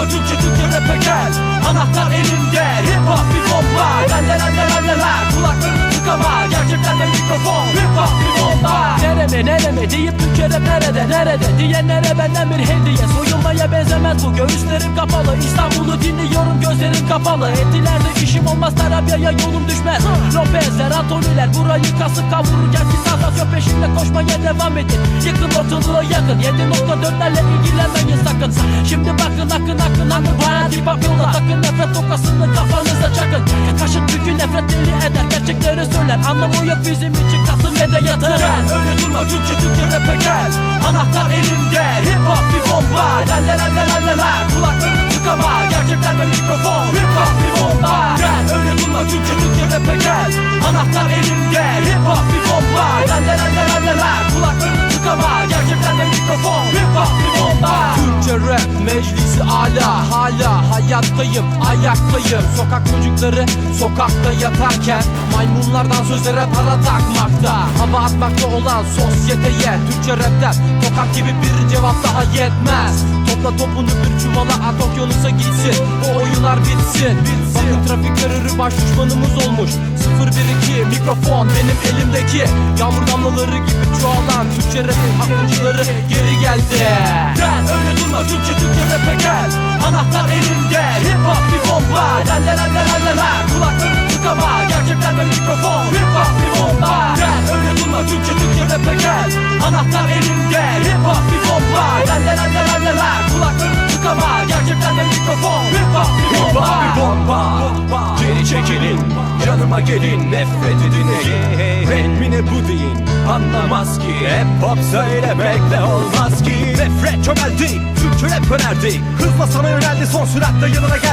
Ama Türkçe Türkçe rap'e gel Anahtar elimde Hip mi deyip Türkçe rap nerede nerede? Diyenlere benden bir hediye. Soyulmaya benzemez bu göğüslerim kapalı. İstanbul'u dinliyorum gözlerim kapalı. Etilerde işim olmaz Tarabya'ya yolum düşmez. Lopezler Antoniler burayı kasıp kavururken Siz sansasyon peşinde koşmaya devam edin. Yıkın ortalığı yakın. 7.4'lerle ilgilenmeyin sakın. Şimdi bakın akın akın akın. Bayağı dip takın. Nefret tokasını kafanıza çakın. Kaşın çünkü nefret deli eder. Gerçekleri söyler. Anlamı yok bizim için. Kasım ve de yatır Öyle durma Türkçe rap'e gel Anahtar elimde Hip hop bir bomba. La la la la la la meclisi ala Hala hayattayım ayaktayım. Sokak çocukları sokakta yatarken Maymunlardan sözlere para takmakta. Hava atmakta olan sosyeteye Türkçe rapten tokat gibi bir cevap daha yetmez. Topla topunu bir çuvala at okyanusa gitsin. Oyunlar bitsin, Bakın trafik terörü baş düşmanımız olmuş. 012 mikrofon benim elimdeki. Yağmur damlaları gibi çoğalan Türkçe rapin akıncıları geri geldi. Gel öyle durma Türkçe Türkçe rap'e gel. Anahtar elimde Hip hop bir bomba. La la la la la la la. Kulaklarını tıkama Gerçekler ve mikrofon. Hip hop bir bomba. Gel öyle durma Türkçe Türkçe rap'e gel. Anahtar elimde Hip hop bir bomba. La la la la. Kulaklarını yanıma gelin Nefreti dinleyin Rap mi ne bu deyin. Anlamaz ki. Hep hop söylemekle olmaz ki. Nefret çömeldi Türkçe rap önerdi. Hızla sana yöneldi son süratle yanına geldi